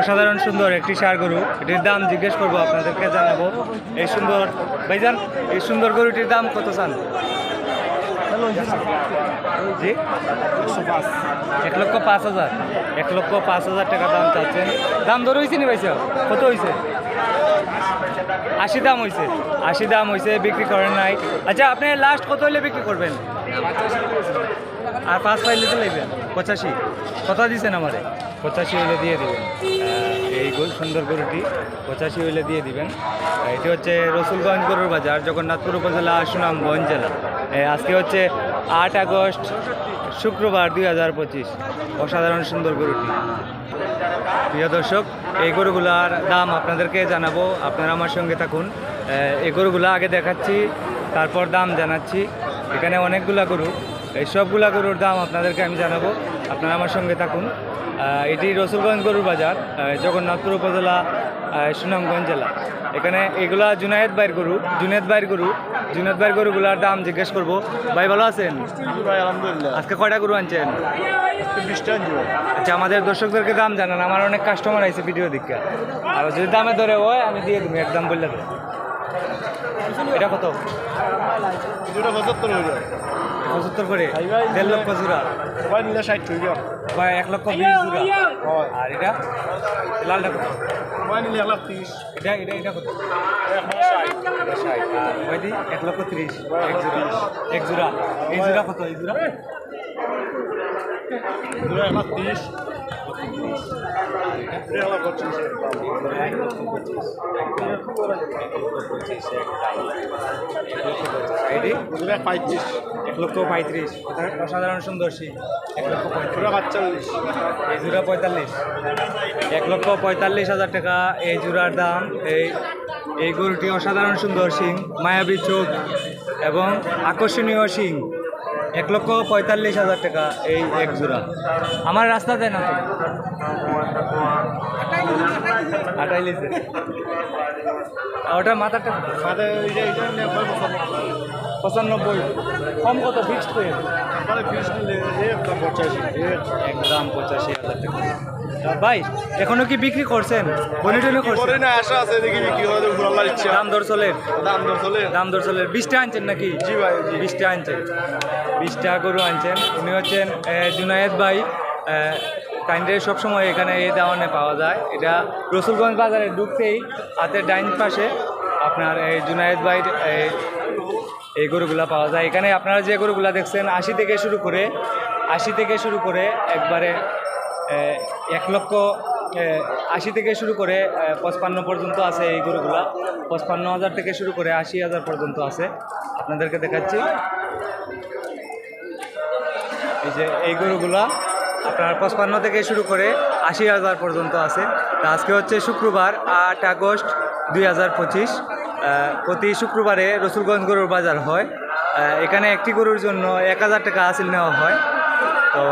অসাধারণ সুন্দর একটি সার গরু। এটির দাম জিজ্ঞেস করব আপনাদেরকে, জানাব। এই সুন্দর, ভাইজান, এই সুন্দর গরুটির দাম কত চান? এক লক্ষ পাঁচ হাজার। এক লক্ষ পাঁচ হাজার টাকা দাম চাচ্ছেন। দাম ধরে হয়েছে নি ভাইসা কত হয়েছে আশি দাম হয়েছে আশি দাম হয়েছে বিক্রি করেন নাই। আচ্ছা আপনি লাস্ট কত হলে বিক্রি করবেন? আর পাঁচ পাইলে তো লাগবেন পঁচাশি। কথা দিচ্ছেন আমারে। পঁচাশি হইলে দিয়ে দিবেন। এই সুন্দর গরুটি পঁচাশি হইলে দিয়ে দিবেন। এটি হচ্ছে রসুলগঞ্জ গরুর বাজার, জগন্নাথপুর উপজেলা, সুনামগঞ্জ জেলা। আজকে হচ্ছে আট আগস্ট, শুক্রবার দুই হাজার পঁচিশ। অসাধারণ সুন্দর গরুটি। প্রিয় দর্শক, এই গরুগুলার দাম আপনাদেরকে জানাব। আপনারা আমার সঙ্গে থাকুন। এই গরুগুলো আগে দেখাচ্ছি, তারপর দাম জানাচ্ছি। এখানে অনেকগুলা গরু। এই সবগুলা গরুর দাম আপনাদেরকে আমি জানাব। আপনারা আমার সঙ্গে থাকুন। এটি রসুলগঞ্জ গরুর বাজার জগন্নাথপুর উপজেলা সুনামগঞ্জ জেলা। এখানে এগুলা জুনায়েদ বাইর গরু জুনেদ বাইর গরু জুনেদ বাইর গরুগুলার দাম জিজ্ঞেস করব। ভাই ভালো আছেন? আজকে কয়টা গরু আনছেন? আচ্ছা আমাদের দর্শকদেরকে দাম জানান। আমার অনেক কাস্টমার আছে ভিডিও দিকে আর যদি দামে ধরে হয় আমি দিয়ে দেবো একদম বললে এটা কত? পঁচাত্তর পঁচাত্তর করে। দেড় লক্ষ জোড়া। ভাই নিলে ষাট যায় বা এক লক্ষ বিশ জোড়া। হয় আর এটা? লালটা কত? ভাই নিলে এক লাখ তিরিশ। এটা এটা এটা কত? দি এক লক্ষ তিরিশ। এক জোড়া। এক জোড়া। এই জোড়া কত? এই জোড়া? দুটা এক লাখ তিরিশ। এক লাখ পঁচিশ এক লক্ষ পঁচিশ। এটি পঁয়ত্রিশ। এক লক্ষ পঁয়ত্রিশ। অসাধারণ সুন্দর। সিং এক লক্ষ পঁয়ত্রিশ। পাঁচচল্লিশ এই জোড়া পঁয়তাল্লিশ। এক লক্ষ পঁয়তাল্লিশ হাজার টাকা এই জোড়ার দাম। এই এই গরুটি অসাধারণ সুন্দর সিং। মায়াবী চোখ এবং আকর্ষণীয় সিং। এক লক্ষ পঁয়তাল্লিশ হাজার টাকা এই এক জোড়া। আমার রাস্তা দেয় না ওটা মাথাটা পঁচানব্বই। কম কত? ফিক্সড করে একদম পঁচাশি। হাজার টাকা। ভাই এখনও কি বিক্রি করছেন? করছেন? না আশা আছে দেখি ইচ্ছা। দাম দর চলের? দাম দর চলে দাম দর বিশটা আনছেন নাকি? জি ভাই বিশটা আনছেন। বিশটা গরু আনছেন। উনি হচ্ছেন জুনায়েদ ভাই। কাইন্ডে সবসময় এখানে এই দাওয়ানে পাওয়া যায়। এটা রসুলগঞ্জ বাজারে ঢুকতেই হাতের ডাইন পাশে আপনার এই জুনায়েদ ভাই এই গরুগুলা পাওয়া যায়। এখানে আপনারা যে গরুগুলা দেখছেন, আশি থেকে শুরু করে, আশি থেকে শুরু করে একবারে এক লক্ষ আশি থেকে শুরু করে পঁচপান্ন পর্যন্ত আছে এই গরুগুলা। পঁচপান্ন হাজার থেকে শুরু করে আশি হাজার পর্যন্ত আছে। আপনাদেরকে দেখাচ্ছি। এই যে এই গরুগুলা আপনার পঁচপান্ন থেকে শুরু করে আশি হাজার পর্যন্ত আছে। তা আজকে হচ্ছে শুক্রবার, আট আগস্ট দুই হাজার পঁচিশ। প্রতি শুক্রবারে রসুলগঞ্জ গরুর বাজার হয়। এখানে একটি গরুর জন্য এক হাজার টাকা আসিল নেওয়া হয়। তো